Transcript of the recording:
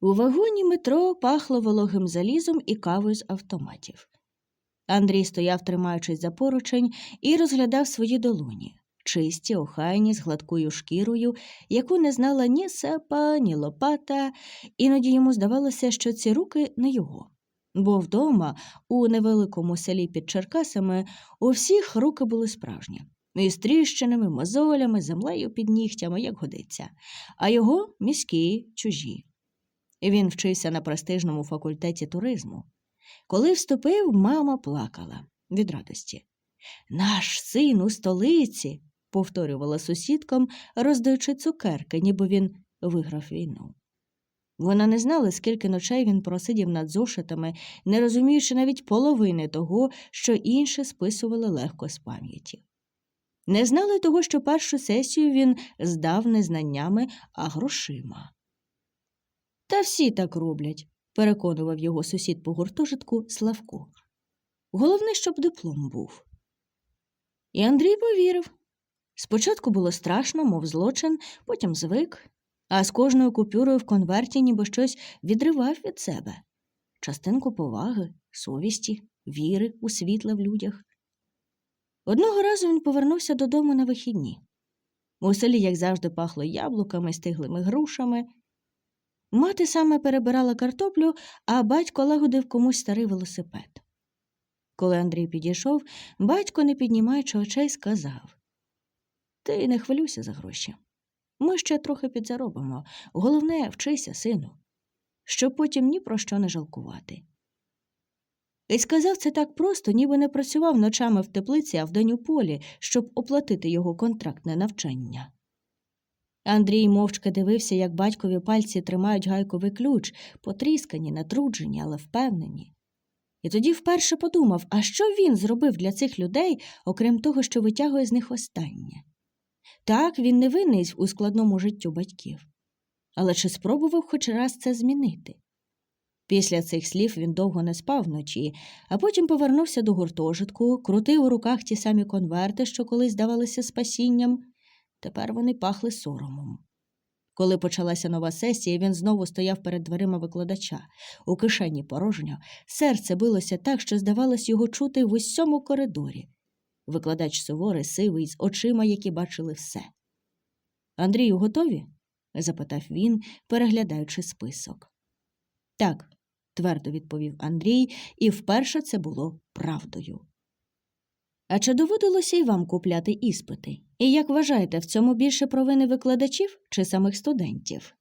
У вагоні метро пахло вологим залізом і кавою з автоматів. Андрій стояв, тримаючись за поручень, і розглядав свої долоні, чисті, охайні, з гладкою шкірою, яку не знала ні сапа, ні лопата, іноді йому здавалося, що ці руки не його. Бо вдома, у невеликому селі під Черкасами, у всіх руки були справжні. Із тріщинами, мозолями, землею під нігтями, як годиться, а його міські, чужі. Він вчився на престижному факультеті туризму. Коли вступив, мама плакала від радості. Наш син у столиці, повторювала сусідкам, роздаючи цукерки, ніби він виграв війну. Вона не знала, скільки ночей він просидів над зошитами, не розуміючи навіть половини того, що інші списували легко з пам'яті. Не знали того, що першу сесію він здав не знаннями, а грошима. Та всі так роблять, переконував його сусід по гуртожитку Славко. Головне, щоб диплом був. І Андрій повірив. Спочатку було страшно, мов злочин, потім звик, а з кожною купюрою в конверті ніби щось відривав від себе частинку поваги, совісті, віри у світле в людях. Одного разу він повернувся додому на вихідні. У селі, як завжди, пахло яблуками, стиглими грушами. Мати саме перебирала картоплю, а батько лагодив комусь старий велосипед. Коли Андрій підійшов, батько, не піднімаючи очей, сказав Ти не хвилюйся за гроші. Ми ще трохи підзаробимо. Головне, вчися, сину, щоб потім ні про що не жалкувати. І сказав це так просто, ніби не працював ночами в теплиці, а вдень у полі, щоб оплатити його контрактне навчання. Андрій мовчки дивився, як батькові пальці тримають гайковий ключ, потріскані, натруджені, але впевнені. І тоді вперше подумав, а що він зробив для цих людей, окрім того, що витягує з них останнє? Так, він не винний у складному життю батьків. Але чи спробував хоч раз це змінити? Після цих слів він довго не спав вночі, а потім повернувся до гуртожитку, крутив у руках ті самі конверти, що колись здавалися спасінням. Тепер вони пахли соромом. Коли почалася нова сесія, він знову стояв перед дверима викладача. У кишені порожньо, серце билося так, що здавалось його чути в усьому коридорі. Викладач суворий, сивий, з очима, які бачили все. Андрію, готові? запитав він, переглядаючи список. Так, твердо відповів Андрій, і вперше це було правдою. А чи доводилося й вам купляти іспити? І як вважаєте, в цьому більше провини викладачів чи самих студентів?